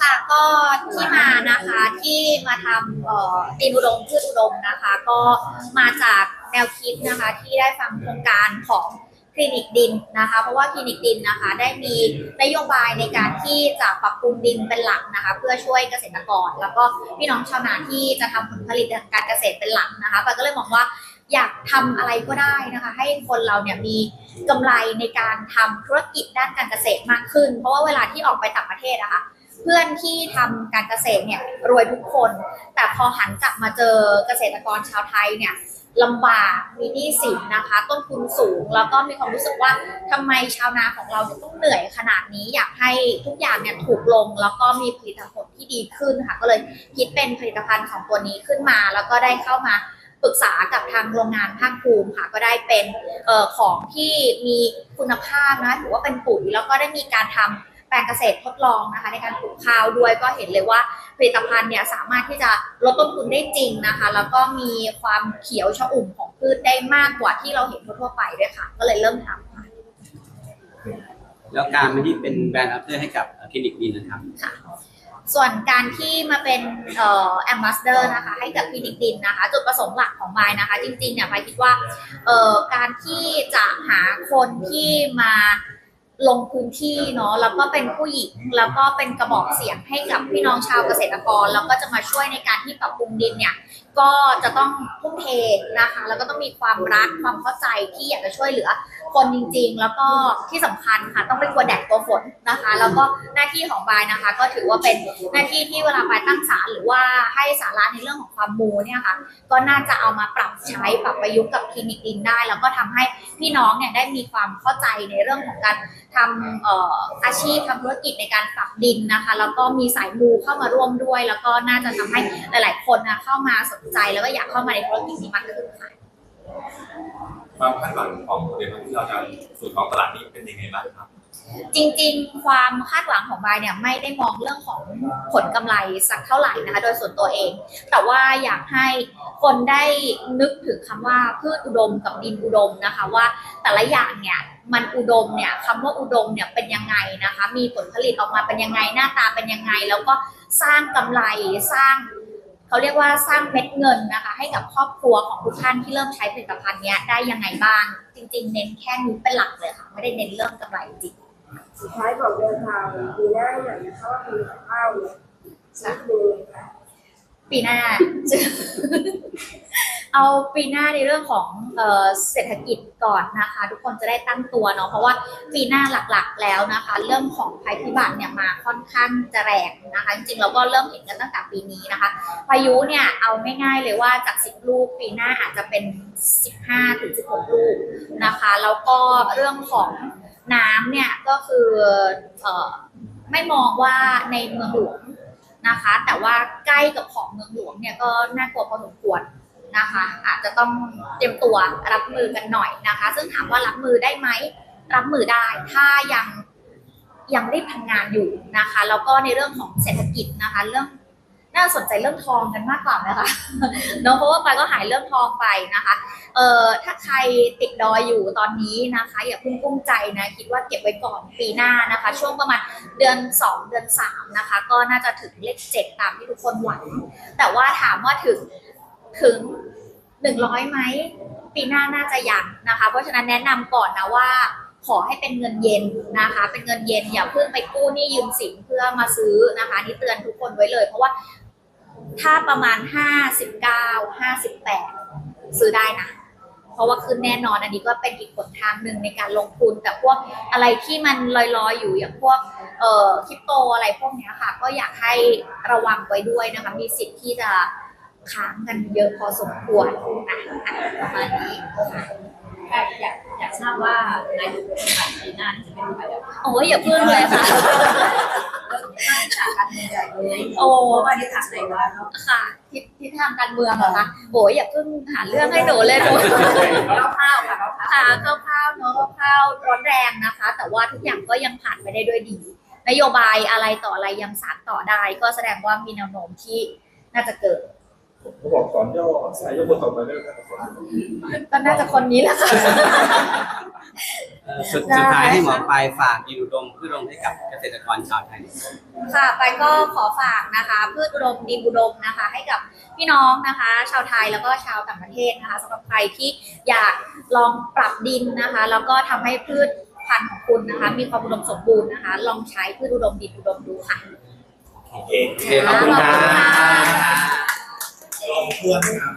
ค่ะก็ที่มานะคะที่มาทำเอ่อดินอุดมพืชอุดมนะคะ ก็มาจากแนวคิดนะคะที่ได้ฟังโครงการของคลินิกดินนะคะ เพราะว่าคลินิกดินนะคะ ได้มีนโยบายในการที่จะปรับปรุงดินเป็นหลักนะคะ เพื่อช่วยเกษตรกร แล้วก็พี่น้องชาวนาที่จะทำผลผลิตทางการเกษตรเป็นหลักนะคะปาก็เลยมองว่าอยากทำอะไรก็ได้นะคะ ให้คนเราเนี่ยมีกำไรในการทำธุรกิจด้านการเกษตรมากขึ้น เพราะว่าเวลาที่ออกไปต่างประเทศนะคะ พื่อนที่ทำการเกษตรเนี่ยรวยทุกคน แต่พอหันกลับมาเจอเกษตรกรชาวไทยเนี่ยลำบากมีหนี้สินนะคะ ต้นทุนสูง แล้วก็มีความรู้สึกว่าทำไมชาวนาของเราต้องเหนื่อยขนาดนี้ อยากให้ทุกอย่างเนี่ยถูกลง แล้วก็มีผลิตผลที่ดีขึ้นค่ะ ก็เลยคิดเป็นผลิตภัณฑ์ของตัวนี้ขึ้นมา แล้วก็ได้เข้ามาปรึกษากับทางโรงงานภาคภูมิค่ะ ก็ได้เป็นออของที่มีคุณภาพนะถือว่าเป็นปุ๋ยแล้วก็ได้มีการทำ แปลงเกษตรทดลองนะคะ ในการปลูกข้าวด้วยก็เห็นเลยว่าผลิตภัณฑ์เนี่ยสามารถที่จะลดต้นทุนได้จริงนะคะ แล้วก็มีความเขียวชอุ่มของพืชได้มากกว่าที่เราเห็นทั่วๆไปด้วยค่ะ ก็เลยเริ่มทำค่ะแล้วการไม่ที่เป็นแบรนด์อัพเดอร์ให้กับคลินิกดินนะครับค่ะส่วนการที่มาเป็นเอ่อแอมบาสเดอร์นะคะให้กับคลินิกดินนะคะ จุดประสงค์หลักของมายนะคะ จริงๆเนี่ยมายคิดว่าเอ่อการที่จะหาคนที่มา ลงพื้นที่เนาะแล้วก็เป็นผู้หญิงแล้วก็เป็นกระบอกเสียงให้กับพี่น้องชาวเกษตรกร แล้วก็จะมาช่วยในการที่ปรับปรุงดินเนี่ยก็จะต้องทุ่มเทนะคะ แล้วก็ต้องมีความรักความเข้าใจที่อยากจะช่วยเหลือ คนจริง ๆ แล้วก็ที่สำคัญค่ะ ต้องไม่กลัวแดดกลัวฝนนะคะ แล้วก็หน้าที่ของบายนะคะ ก็ถือว่าเป็นหน้าที่ที่เวลาบายตั้งศาลหรือว่าให้สาระในเรื่องของความมูเนี่ยค่ะ ก็น่าจะเอามาปรับใช้ปรับประยุกต์กับคลินิกดินได้ แล้วก็ทำให้พี่น้องเนี่ยได้มีความเข้าใจในเรื่องของการทำอออาชีพทำธุรกิจในการปรับดินนะคะ แล้วก็มีสายมูเข้ามาร่วมด้วย แล้วก็น่าจะทำให้หลาย ๆ คนนะเข้ามาสนใจแล้วก็อยากเข้ามาในธุรกิจนี้มากขึ้นค่ะความคาดหวังของเดนที่เราจะสู่ท้องตลาดนี้เป็นยังไงบ้างครับ จริงๆ ความคาดหวังของบายเนี่ยไม่ได้มองเรื่องของผลกำไรสักเท่าไหร่นะคะโดยส่วนตัวเอง แต่ว่าอยากให้คนได้นึกถึงคำว่าพืชอุดมกับดินอุดมนะคะว่าแต่ละอย่างเนี่ยมันอุดมเนี่ยคำว่าอุดมเนี่ยเป็นยังไงนะคะ มีผลผลิตออกมาเป็นยังไงหน้าตาเป็นยังไง แล้วก็สร้างกำไรสร้าง เขาเรียกว่าสร้างเม็ดเงินนะคะ ให้กับครอบครัวของทุกท่านที่เริ่มใช้ผลิตภัณฑ์เนี้ยได้ยังไงบ้าง จริง ๆ เน้นแค่นี้เป็นหลักเลยค่ะ ไม่ได้เน้นเรื่องกำไรจริงสุดท้ายบอกเดินทางปีหน้าหน่อยนะคะว่าปีข้าวเนี่ยสักดูเลยค่ะปีหน้า เอาปีหน้าในเรื่องของเศรษฐกิจก่อนนะคะ ทุกคนจะได้ตั้งตัวเนาะเพราะว่าปีหน้าหลักๆแล้วนะคะ เรื่องของภัยพิบัติเนี่ยมาค่อนข้างจะแรงนะคะ จริงๆเราก็เริ่มเห็นกันตั้งแต่ปีนี้นะคะพายุเนี่ยเอาง่ายๆเลยว่าจาก 10 ลูกปีหน้าอาจจะเป็น 15ถึง16 ลูกนะคะ แล้วก็เรื่องของน้ำเนี่ยก็คืออไม่มองว่าในเมืองหลวงนะคะ แต่ว่าใกล้กับของเมืองหลวงเนี่ยก็น่ากลัวพอสมควร นะคะ อาจจะต้องเตรียมตัวรับมือกันหน่อยนะคะ ซึ่งถามว่ารับมือได้ไหมรับมือได้ถ้ายังยังรีบทำงานอยู่นะคะ แล้วก็ในเรื่องของเศรษฐกิจนะคะ เรื่องน่าสนใจเรื่องทองกันมากกว่าไหมคะเนาะเพราะว่าไปก็หายเรื่องทองไปนะคะเอ่อถ้าใครติดดอยอยู่ตอนนี้นะคะ อย่าพิ่งกุ้มใจนะคิดว่าเก็บไว้ก่อนปีหน้านะคะ ช่วงประมาณเดือน 2 เดือน3นะคะ ก็น่าจะถึงเลขเจ็ดตามที่ทุกคนหวัง แต่ว่าถามว่าถึง ถึง100ไหมปีหน้าน่าจะยังนะคะ เพราะฉะนั้นแนะนำก่อนนะว่า ขอให้เป็นเงินเย็นนะคะ เป็นเงินเย็นอย่าเพิ่งไปกู้หนี้ยืมสินเพื่อมาซื้อนะคะนี่เตือนทุกคนไว้เลย เพราะว่าถ้าประมาณ59 58ซื้อได้นะเพราะว่าขึ้นแน่นอนอันนี้ก็เป็นอีกหนทางหนึ่งในการลงทุน แต่พวกอะไรที่มันลอยๆอยู่อย่างพวกเอ่อคริปโตอะไรพวกนี้ค่ะ ก็อยากให้ระวังไว้ด้วยนะคะมีสิทธิ์ที่จะ ค้างกันเยอะพอสมควรอะอะประมาณนี้อยากอยากทราบว่านายกคนใหม่ปีหน้านี่จะเป็นใครแบบโอ้ยอย่าพึ่งเลยค่ะมาจากการเมืองใหญ่เลยโอ้ว่าที่ทางไหนว่าเนาะค่ะทิศทิศทางการเมืองเหรอคะโอ้ยอย่าเพิ่งหาเรื่องให้หนูเลยหนูข้าวๆค่ะข้าวค่ะคร่าวๆเนอะคร่าวๆร้อนแรงนะคะ แต่ว่าทุกอย่างก็ยังผ่านไปได้ด้วยดี นโยบายอะไรต่ออะไรยังสานต่อได้ ก็แสดงว่ามีแนวโน้มที่น่าจะเกิด เขาบอกสอนย่อสายย่อบนต่อไปได้ไหมครับสอนก็น่าจะคนนี้แหละค่ะเอ่อสุดสุดท้ายให้หมอปลายฝากดินอุดมเพื่อลงให้กับเกษตรกรชาวไทย ค่ะไปก็ขอฝากนะคะ พืชอุดมดินอุดมนะคะ ให้กับพี่น้องนะคะ ชาวไทยแล้วก็ชาวต่างประเทศนะคะสำหรับใครที่อยากลองปรับดินนะคะ แล้วก็ทำให้พืชพันธุ์ของคุณนะคะ มีความอุดมสมบูรณ์นะคะ ลองใช้พืชอุดมดินอุดมดูค่ะโอเคโอเคขอบคุณครับ ขอบคุณค่ะ ลองเพื่อนนะครับ